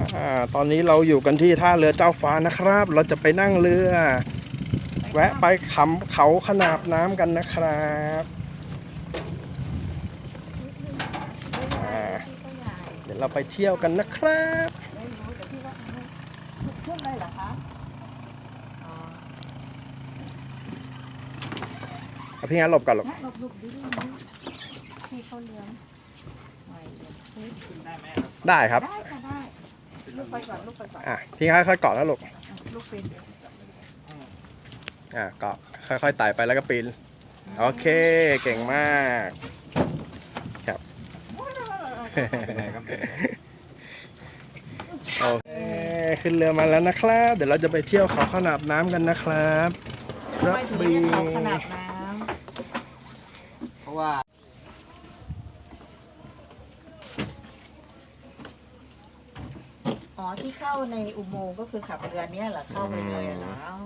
อ่าตอนนี้เราอยู่กันที่ท่าเรือเจ้าฟ้านะครับ เราจะไปนั่งเรือ แวะไปขำเขาขนาบน้ำกันนะครับอ่าเดี๋ยวเราไปเที่ยวกันนะครับไม่รู้แต่พี่ว่าขึ้นเลยเหรอคะอ๋อเอาพี่งั้นหลบก่อนหลบหลบหลบดิดิพี่เขาเลี้ยงไม่เลี้ยงเฮ้ยได้ครับ ได้ค่ะได้ ลูกไปก่อนลูกไปก่อนอะพี่งั้นค่อยๆเกาะแล้วลูกอะลูกเป็นอะเกาะค่อยๆไต่ไปแล้วก็ปีนโอเคเก่งมากครับโอเคขึ้นเรือมาแล้วนะครับ เดี๋ยวเราจะไปเที่ยวเขาขนาบน้ำกันนะครับกระไม่ถึงบี่เรียกเขาขนาดน้เพราะว่าำอ๋อ ที่เข้าในอุโมงค์ก็คือขับเรือเนี้ยเหรอเข้าไปเลยเหรออ๋อ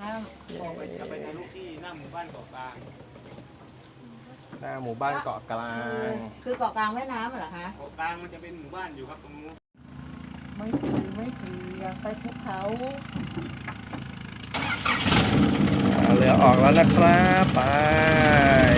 น้ำออกไปจะไปทะลุที่หน้าหมู่บ้านเกาะกลางหน้าหมู่บ้านเกาะกลาคือง คือเกาะกลางแม่น้ำเหรอคะเกาะกลางมันจะเป็นหมู่บ้านอยู่ครับตรงนู้นไม่ปีไม่ปีอยากไปภูเขาอ่าเรือออกแล้วนะครับ ไปเย้ไป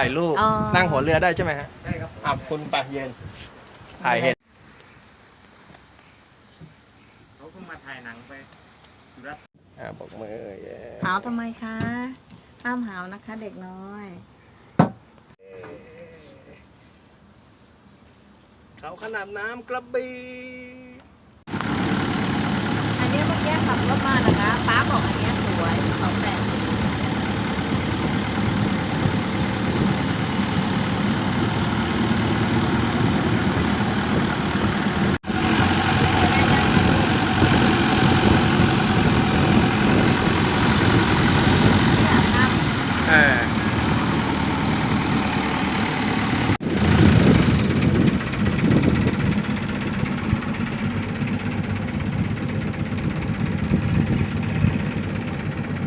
ถ่ายรูปถ่ายรูป อ๋อ นั่งหัวเรือได้ใช่ไหมฮะได้ครับอะคุณปะเย็น ถ่ายเห็น เขาเพิ่งมาถ่ายหนังไปอยู่รัฐอ่าบอกมือเย้หาวทำไมคะ ห้ามหาวนะคะ เด็กน้อย เขาขนาบน้ำกระบี่อันนี้เมื่อกี้ขับรถมานะคะ ป้าบอกอันเนี้ยสวยเขาแบบ อ่า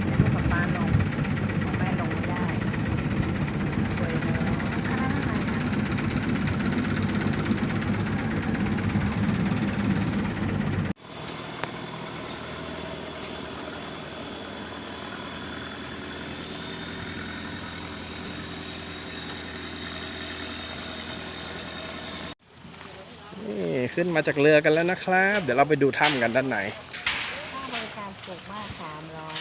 แล้วก็ป๊าลงแม่ลงไม่ได้สวยเลยอันนั้นอะไรอะ นี่ ขึ้นมาจากเรือกันแล้วนะครับ เดี๋ยวเราไปดูถ้ำกันด้านในค่าบริการถูกมากสามร้อย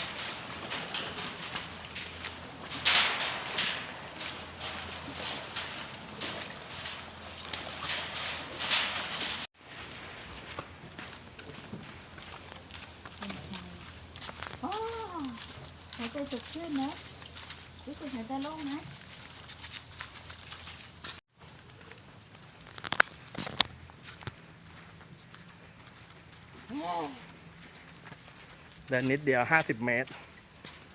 โอ้หายใจสดชื่นนะรู้สึกหายใจโล่งนะ เดินนิดเดียว 50 เมตร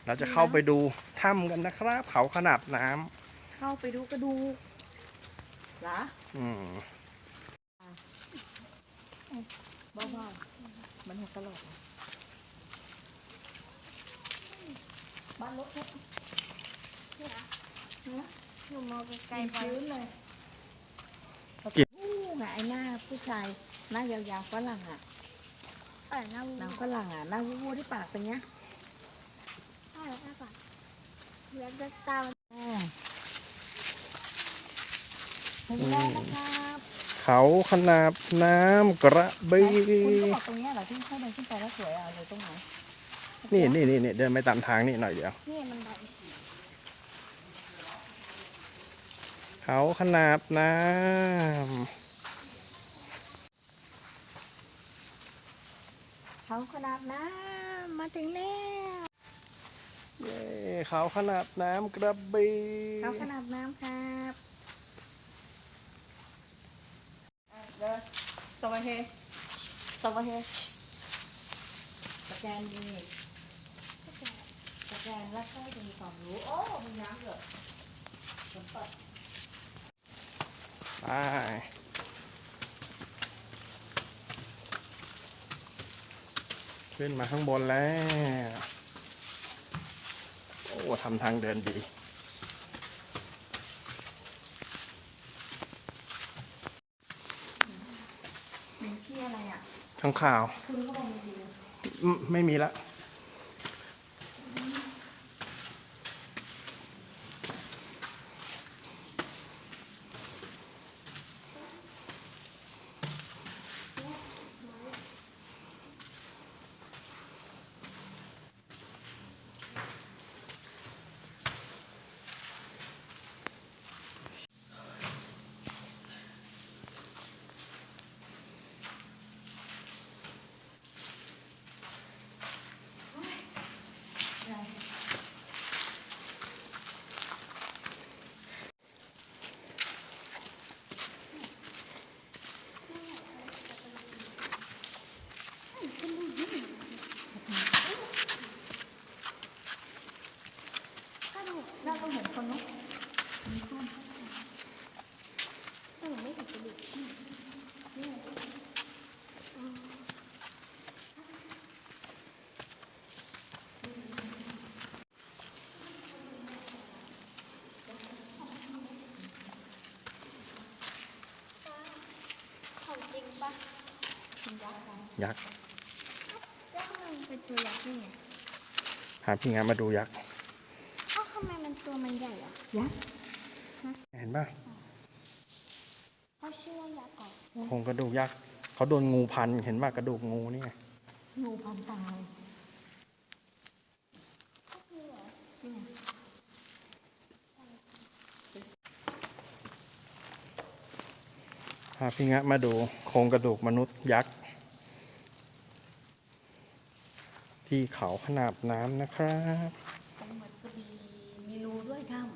เราจะเข้าไปดูถ้ำกันนะครับ เขาขนาบน้เข้าไปดูกระดูกเหรอำอืมบ้าๆมันหัวกะโหลกเหรอบ้านรถเนี่ยหนูมองไกลๆไปเลยอู้ไงไอ้หน้าผู้ชายหน้ายาวๆฝรั่งอะ เออหน้าวูหนังฝรั่งอะหน้าวู้ๆที่ปากเป็นเงี้ยใช่แล้วก่อนแล้วจะตามอ่าถึงแล้วนะครับเขาขนาบน้ำกระบีคุณก็บอกตรงเนี้ยเหรอที่เข้าไปขึ้นไปแล้วสวยอะเลยตรงไหนนี่นี่นี่นี่เดินไปตามทางนี่หน่อยเดียว นี่มันไดเขาขนาบน้ เขาขนาดน้ำมาถึงแล้วำเย้เขาขนาบน้ำกระบีเขาขนาดน้ำครับเดินสวัสดีสวัสดีสแกนดีสแกนแล้วก็จะมีความรู้ โอ้ มีน้ำเยอะฝนตกไป ขึ้นมาข้างบนแล้ว โอ้ทำทางเดินดีมีที่อะไรอะข้างข่าวคุณก็บอกมีดีอืมไม่มีละ ถ้าหนู น่าต้องเห็นคนเนาะ ถ้าหนู ไม่เห็นกระดูกของจริงปะยักษ์แล้วทำไมมันเป็นตัวยักษ์นี่ไงพาพี่งานมาดูยักษ์เอ้าทำไมมันตัวมันใหญ่อะยักษ์เห็นป่ะ เขาชื่อว่ายักษ์ก่อน โครงกระดูกยักษ์เขาโดนงูพันเห็นป่ะกระดูกงูนี่ไงงูพันตายก็คือเหรอพาพี่งะมาดูโครงกระดูกมนุษย์ยักษ์ ที่เขาขนาบน้ำนะครับ จังหวัดกระบี่มีรูด้วยถ้ำ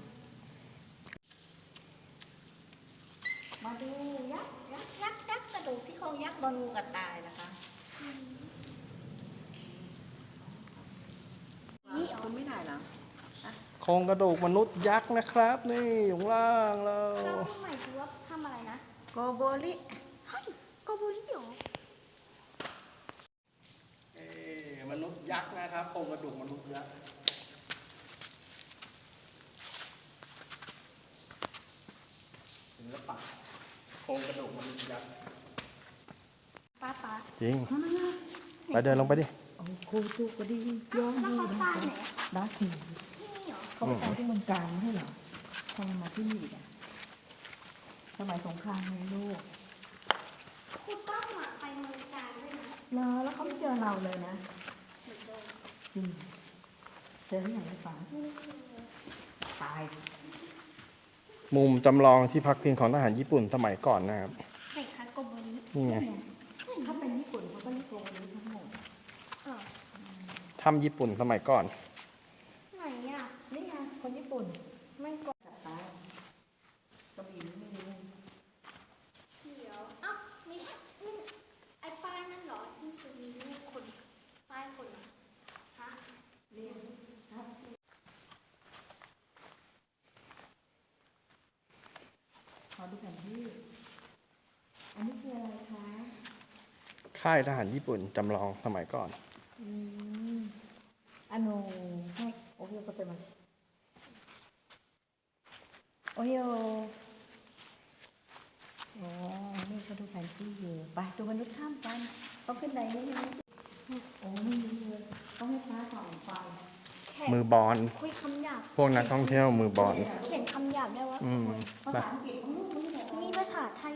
มาดูยักษ์ยักษ์ยักษ์ยักษ์กระดูกที่โครงยักษ์โดนงูกัดตายนะคะ นี่คุณไม่ถ่ายเหรอโครงกระดูกมนุษย์ยักษ์นะครับ นี่อยู่ข้างล่างเราเราที่หมายถึงว่าทำอะไรนะโกโบริเฮ้ยโกโบริเหรอเอ้มนุษย์ยักษ์นะครับโครงกระดูกมนุษย์ยักษ์ศิลปะโครงกระดูกมนุษย์ยักษ์ป้าป้าจริงไปเดินลงไปดิ โอ้โคจูก็ดีย้อนแล้วดูเขาตายไหนอะนะทีที่นี่เหรอเขาไปตายที่เมืองการไม่ใช่เหรอทำไมมาที่นี่อีกอะสมัยสงครามไงลูกคุณป้าหมาไปเมืองการด้วยนะเหรอแล้วเขาไม่เจอเราเลยนะเหมือนเดิมจริงเจอที่ไหนในฝันนี่คือตายมุมจำลองที่พักพิงของทหารญี่ปุ่นสมัยก่อนนะครับไหนคะโกโบรินี่ไง เขาเป็นญี่ปุ่นเขาก็เรียกโรงนี้ทั้งหมด เออ ถ้ำญี่ปุ่นสมัยก่อน ไหนอะนี่ไงคนญี่ปุ่น ไม่กดจับตายกระบี่ไม่รู้เดี๋ยวอ้าวนี่นี่ไอ้ป้ายนั่นเหรอที่จะมีรูปคนป้ายคนเหรอฮะเรียนครับขอดูแผนที่อันนี้คืออะไรคะ ค่ายทหารญี่ปุ่นจำลองสมัยก่อน อืมあの 한 곳에 만. 오 요. 오, 네, 저도 반지 요. 봐, 두 번째 탐 반. 어, 근데 이게 오, 네. ต้ามกันองให้ฟ้าสองไฟมือบอลคุยคำหยาบพวกนักท่องเที่ยวมือบอลเขียนคำหยาบได้วะอืมภาษาอังกฤษมีภาษาไทย